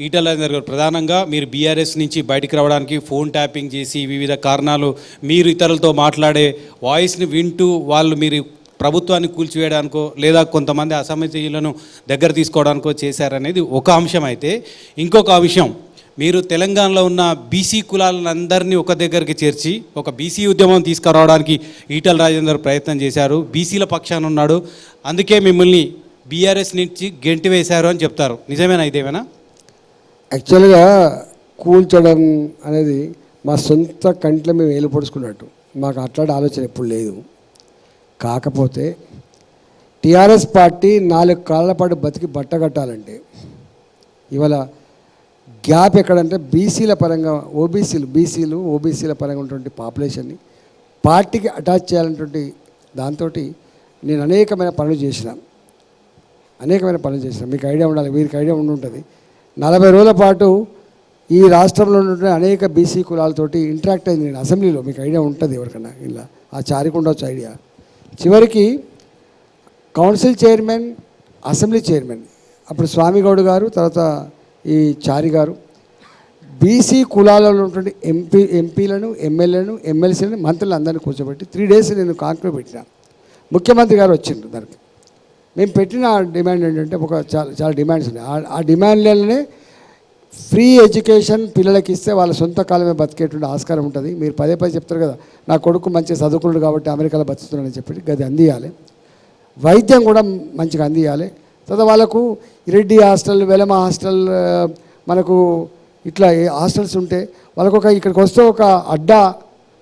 ఈటల రాజేందర్ గారు ప్రధానంగా మీరు బీఆర్ఎస్ నుంచి బయటకు రావడానికి ఫోన్ ట్యాపింగ్ చేసి వివిధ కారణాలు మీరు ఇతరులతో మాట్లాడే వాయిస్ని వింటూ వాళ్ళు మీరు ప్రభుత్వాన్ని కూల్చివేయడానికో లేదా కొంతమంది అసమతీయులను దగ్గర తీసుకోవడానికో చేశారనేది ఒక అంశం అయితే. ఇంకొక అంశం మీరు తెలంగాణలో ఉన్న బీసీ కులాలందరినీ ఒక దగ్గరికి చేర్చి ఒక బీసీ ఉద్యమం తీసుకురావడానికి ఈటల రాజేందర్ ప్రయత్నం చేశారు బీసీల పక్షాన ఉన్నాడు. అందుకే మిమ్మల్ని బీఆర్ఎస్ నుంచి గెంటి వేశారు అని చెప్తారు. నిజమేనా ఇదేమైనా? యాక్చువల్గా కూల్చడం అనేది మా సొంత కంట్లో మేము వేలుపడుచుకున్నట్టు మాకు అట్లాంటి ఆలోచన ఎప్పుడు లేదు. కాకపోతే టీఆర్ఎస్ పార్టీ నాలుగు కాళ్ళ పాటు బతికి బట్ట కట్టాలంటే ఇవాళ గ్యాప్ ఎక్కడంటే బీసీల పరంగా ఓబీసీలు బీసీలు ఓబీసీల పరంగా ఉన్నటువంటి పాపులేషన్ని పార్టీకి అటాచ్ చేయాలన్నటువంటి దాంతో నేను అనేకమైన పనులు చేసిన. అనేకమైన పనులు చేసిన. మీకు ఐడియా ఉండాలి వీరికి ఐడియా ఉండి ఉంటుంది నలభై రోజుల పాటు ఈ రాష్ట్రంలో ఉన్న అనేక బీసీ కులాలతోటి ఇంటరాక్ట్ అయింది నేను అసెంబ్లీలో. మీకు ఐడియా ఉంటుంది ఎవరికన్నా ఇలా ఆ చారికి ఉండొచ్చు ఐడియా. చివరికి కౌన్సిల్ చైర్మన్ అసెంబ్లీ చైర్మన్ అప్పుడు స్వామిగౌడ్ గారు తర్వాత ఈ చారి గారు బీసీ కులాలలో ఉన్నటువంటి ఎంపీ ఎంపీలను ఎమ్మెల్యేలను ఎమ్మెల్సీలను మంత్రులు అందరినీ కూర్చోబెట్టి త్రీ డేస్ నేను కాన్క్లూడ్ పెట్టిన. ముఖ్యమంత్రి గారు వచ్చిండ్రు దానికి. మేము పెట్టిన డిమాండ్ ఏంటంటే ఒక చాలా చాలా డిమాండ్స్ ఉన్నాయి. ఆ- డిమాండ్లనే ఫ్రీ ఎడ్యుకేషన్ పిల్లలకి ఇస్తే వాళ్ళ సొంత కాలమే బతికేటువంటి ఆస్కారం ఉంటుంది. మీరు పదే పదే చెప్తారు కదా నా కొడుకు మంచి చదువుకున్నాడు కాబట్టి అమెరికాలో బతుకుతున్నాడని చెప్పి గది అందియాలి. వైద్యం కూడా మంచిగా అందియాలి. తర్వాత వాళ్ళకు రెడ్డి హాస్టల్ వెలమ హాస్టల్ మనకు ఇట్లా హాస్టల్స్ ఉంటే వాళ్ళకు ఒక ఇక్కడికి వస్తే ఒక అడ్డా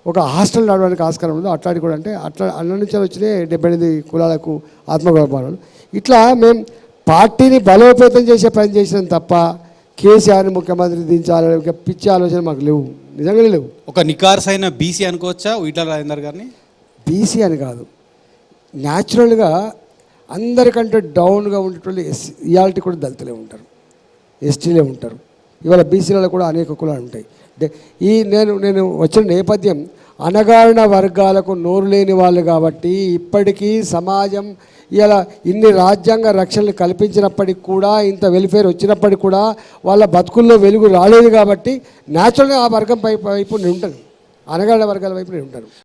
ఒక హాస్టల్ నడవడానికి ఆస్కారం ఉంది అట్లాంటి కూడా అంటే అట్లా అన్న నుంచి వచ్చినాయి డెబ్బై ఎనిమిది కులాలకు ఆత్మగౌరవాలు ఇట్లా మేము పార్టీని బలోపేతం చేసే పని చేసినాం తప్ప కేసీఆర్ని ముఖ్యమంత్రి దించాలి ఇక పిచ్చి ఆలోచన మాకు లేవు. నిజంగానే లేవు. ఒక నికార్సైన బీసీ అనుకోవచ్చా ఈటల రాజేందర్ గారిని? బీసీ అని కాదు. న్యాచురల్గా అందరికంటే డౌన్గా ఉండేటోళ్ళు ఎస్ ఇయాలిటీ కూడా దళితులే ఉంటారు. ఎస్టీలే ఉంటారు. ఇవాళ బీసీలలో కూడా అనేక కులాలు ఉంటాయి. ఈ నేను నేను వచ్చిన నేపథ్యం అనగారిన వర్గాలకు నోరు లేని వాళ్ళు కాబట్టి ఇప్పటికీ సమాజం ఇలా ఇన్ని రాజ్యాంగ రక్షణలు కల్పించినప్పటికి కూడా ఇంత వెల్ఫేర్ వచ్చినప్పటికి కూడా వాళ్ళ బతుకుల్లో వెలుగు రాలేదు కాబట్టి న్యాచురల్గా ఆ వర్గం పై వైపు నేను ఉంటాను అనగారిన వర్గాల వైపు నేను ఉంటాను